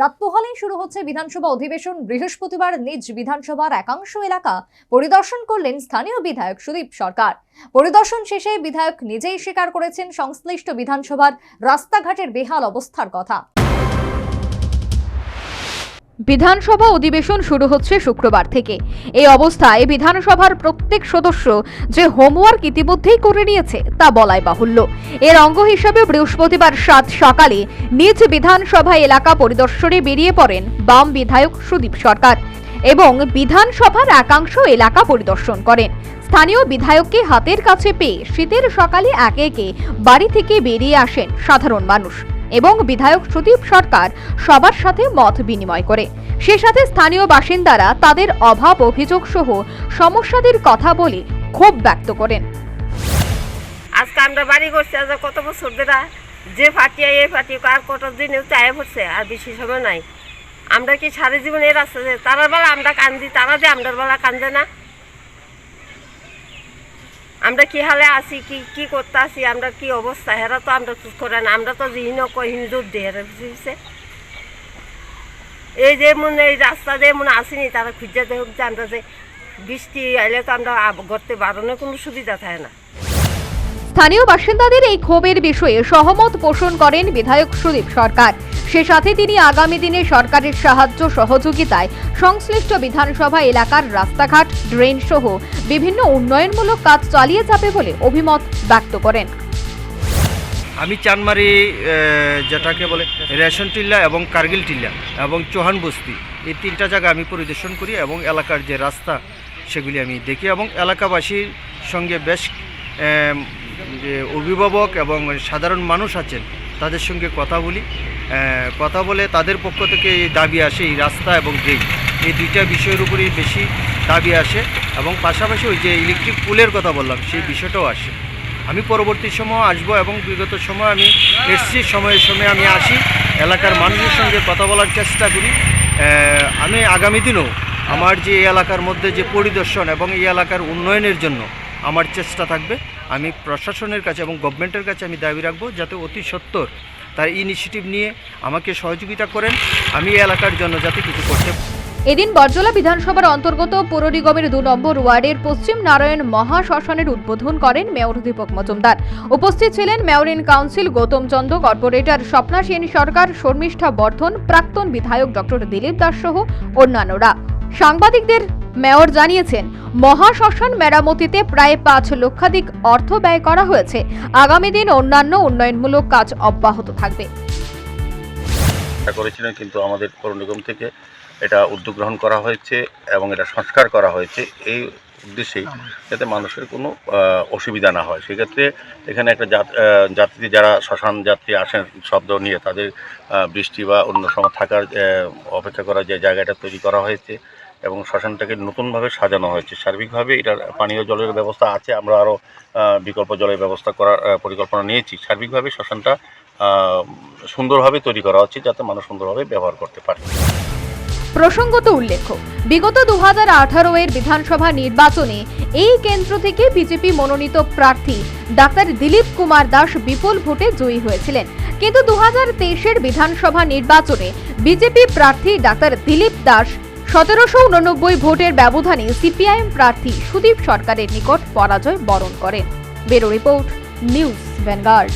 রাত পোহালেই শুরু হচ্ছে বিধানসভা অধিবেশন। বৃহস্পতিবার নিজ বিধানসভার একাংশ এলাকা পরিদর্শন করলেন স্থানীয় বিধায়ক সুদীপ সরকার। পরিদর্শন শেষে বিধায়ক নিজেই স্বীকার করেছেন সংশ্লিষ্ট বিধানসভার রাস্তাঘাটের বেহাল অবস্থার কথা। বিধানসভা অধিবেশন শুরু হচ্ছে শুক্রবার থেকে। এই অবস্থায় বিধানসভার প্রত্যেক সদস্য যে হোমওয়ার্ক ইতিমধ্যেই করে নিয়েছে তা বলাই বাহুল্য। এর অঙ্গ হিসেবে বৃহস্পতিবার সাত সকালে নিজ বিধানসভা এলাকা পরিদর্শনে বেরিয়ে পড়েন বাম বিধায়ক সুদীপ সরকার এবং বিধানসভার একাংশ এলাকা পরিদর্শন করেন। স্থানীয় বিধায়ককে হাতের কাছে পেয়ে শীতের সকালে একে একে বাড়ি থেকে বেরিয়ে আসেন সাধারণ মানুষ। এবং বিধায়ক সুদীপ সরকার সবার সাথে মত বিনিময় করে। সে সাথে স্থানীয় বাসিন্দারা তাদের অভাব অভিযোগ সহ সমস্যাদের কথা বলে ক্ষোভ ব্যক্ত করেন। আজকে আমরা বাড়ি করছি আজ কত বছর ধরে, যে ফাটিয়া এ পার্টি আর কত দিন চায় পড়ছে, আর বেশি সময় নাই। আমরা কি সারা জীবন রাস্তা যে তারার বেলা আমরা কান্দি, তারা যে আমরা বেলা কান্দে না। আমরা কি হালে আছি, কি কি করতে আছি, আমরা কি অবস্থা? হেরা তো আমরা চুজ করে না আমরা তো জিহীন কহিন যুদ্ধে হেরা বুঝছে? এই যে মনে, এই রাস্তা যে মনে আসেনি, তারা খুঁজে দেখুক যে আমরা যে বৃষ্টি আইলে তো আমরা করতে বারণের কোনো সুবিধা থাকে না। স্থানীয় বাসিন্দাদের এই ক্ষোভের বিষয়ে সহমত পোষণ করেন বিধায়ক সুদীপ সরকার। সে সাথে তিনি আগামী দিনে সরকারের সাহায্য সহযোগিতায় সংশ্লিষ্ট বিধানসভা এলাকার রাস্তাঘাট, ড্রেন সহ বিভিন্ন উন্নয়নমূলক কাজ চালিয়ে যাবে বলে অভিমত ব্যক্ত করেন। আমি চানমারি যেটাকে বলে রেশন টিল্লা এবং কার্গিল টিল্লা এবং চৌহান বস্তি, এই তিনটা জায়গা আমি পরিদর্শন করি এবং এলাকার যে রাস্তা সেগুলি আমি দেখি এবং এলাকাবাসীর সঙ্গে বেশ অভিভাবক এবং সাধারণ মানুষ আছেন। তাদের সঙ্গে কথা বলি। কথা বলে তাদের পক্ষ থেকে এই দাবি আসে, এই রাস্তা এবং ড্রেন এই দুইটা বিষয়ের উপরেই বেশি দাবি আসে এবং পাশাপাশি ওই যে ইলেকট্রিক পুলের কথা বললাম, সেই বিষয়টাও আসে। আমি পরবর্তী সময় আসব এবং বিগত সময় আমি এসছি, সময়ে সময়ে আমি আসি, এলাকার মানুষের সঙ্গে কথা বলার চেষ্টা করি। আমি আগামী দিনেও আমার যে এলাকার মধ্যে যে পরিদর্শন এবং এই এলাকার উন্নয়নের জন্য আমার চেষ্টা থাকবে। আমি প্রশাসনের কাছে এবং গভর্নমেন্টের কাছে আমি দাবি রাখব যাতে অতি সত্বর তার ইনিশিয়েটিভ নিয়ে আমাকে সহযোগিতা করেন। আমি এলাকার জন্য যাতে কিছু করতে এদিন বরজলা বিধানসভার অন্তর্গত পৌর নিগমের দু নম্বর ওয়ার্ডের পশ্চিম নারায়ণ মহাশ্মশানের উদ্বোধন করেন মেয়র দীপক মজুমদার। উপস্থিত ছিলেন mayor in council Gautam Chandra corporator Swapna Sen Sarkar, Sharmistha Bardhan, প্রাক্তন বিধায়ক ডক্টর দিলীপ দাস সহ অন্যান্যরা। সাংবাদিকদের মেয়র জানিয়েছেন, মহাশ্মশান মেরামতিতে প্রায় পাঁচ লক্ষাধিক অর্থ ব্যয় করা হয়েছে। আগামী দিন অন্যান্য উন্নয়নমূলক কাজ অব্যাহত থাকবে। করেছিলেন কিন্তু আমাদের পৌর নিগম থেকে এটা উদ্যোগ গ্রহণ করা হয়েছে এবং এটা সংস্কার করা হয়েছে। এই উদ্দেশ্যেই যাতে মানুষের কোনো অসুবিধা না হয়। সেক্ষেত্রে এখানে একটা যাত্রী, যারা শ্মশান যাত্রী আসেন, শব্দ নিয়ে তাদের বৃষ্টি বা অন্য সময় থাকার অপেক্ষা করার যে জায়গাটা তৈরি করা হয়েছে। এবং শ্মশানটাকে নতুনভাবে সাজানো হয়েছে। সার্বিকভাবে এটার পানীয় জলের ব্যবস্থা আছে, আমরা আরও বিকল্প জলের ব্যবস্থা করার পরিকল্পনা নিয়েছি। সার্বিকভাবে শ্মশানটা সুন্দরভাবে তৈরি করা হচ্ছে যাতে মানুষ সুন্দরভাবে ব্যবহার করতে পারে। প্রসঙ্গত উল্লেখ্য, বিগত দু হাজার আঠারো এর বিধানসভা নির্বাচনে এই কেন্দ্র থেকে বিজেপি মনোনীত প্রার্থী ডাক্তার দিলীপ কুমার দাস বিপুল ভোটে জয়ী হয়েছিলেন। কিন্তু দু হাজার বিধানসভা নির্বাচনে বিজেপি প্রার্থী ডাক্তার দিলীপ দাস সতেরোশো উননব্বই ভোটের ব্যবধানে সিপিআইএম প্রার্থী সুদীপ সরকারের নিকট পরাজয় বরণ করেন বেরো রিপোর্ট, নিউজ ভ্যানগার্ড।